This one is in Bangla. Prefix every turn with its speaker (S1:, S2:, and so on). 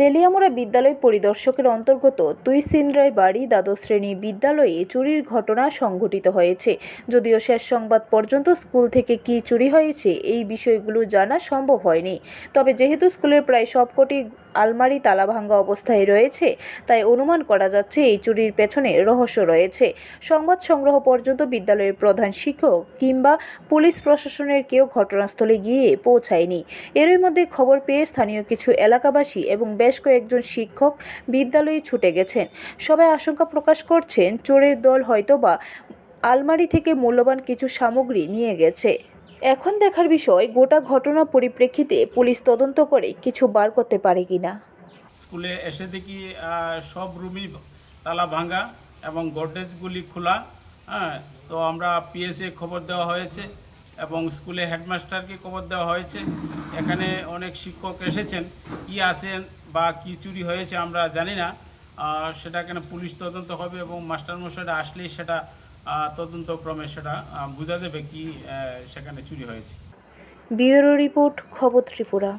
S1: তেলিয়ামুড়া বিদ্যালয় পরিদর্শকের অন্তর্গত তুইসিনরায় বাড়ি দ্বাদশ শ্রেণি বিদ্যালয়ে চুরির ঘটনা সংঘটিত হয়েছে। যদিও শেষ সংবাদ পর্যন্ত স্কুল থেকে কি চুরি হয়েছে এই বিষয়গুলো জানা সম্ভব হয়নি। তবে যেহেতু স্কুলের প্রায় সবকটি আলমারি তালাভাঙ্গা অবস্থায় রয়েছে, তাই অনুমান করা যাচ্ছে এই চুরির পেছনে রহস্য রয়েছে। সংবাদ সংগ্রহ পর্যন্ত বিদ্যালয়ের প্রধান শিক্ষক কিংবা পুলিশ প্রশাসনের কেউ ঘটনাস্থলে গিয়ে পৌঁছায়নি। এরই মধ্যে খবর পেয়ে স্থানীয় কিছু এলাকাবাসী এবং বেশ কয়েকজন শিক্ষক বিদ্যালয়ে ছুটে গেছেন। সবাই আশঙ্কা প্রকাশ করছেন, চোরের দল হয়তোবা আলমারি থেকে মূল্যবান কিছু সামগ্রী নিয়ে গেছে। এখন দেখার বিষয়, গোটা ঘটনা পরিপ্রেক্ষিতে পুলিশ তদন্ত করে কিছু বার করতে পারে কিনা
S2: স্কুলে এসে দেখি সব রুমই তালা ভাঙা এবং গডরেজগুলি খোলা হ্যাঁ? তো আমরা পিএসএ খবর দেওয়া হয়েছে এবং স্কুলে হেডমাস্টারকে খবর দেওয়া হয়েছে। এখানে অনেক শিক্ষক এসেছেন, কি আছেন বা কি চুরি হয়েছে আমরা জানি না। সেটা এখানে পুলিশ তদন্ত হবে এবং মাস্টারমশাইরা আসলেই সেটা তদন্তক্রমে সেটা বোঝা যাবে কি সেখানে চুরি হয়েছে।
S1: ব্যুরো রিপোর্ট খবর ত্রিপুরা।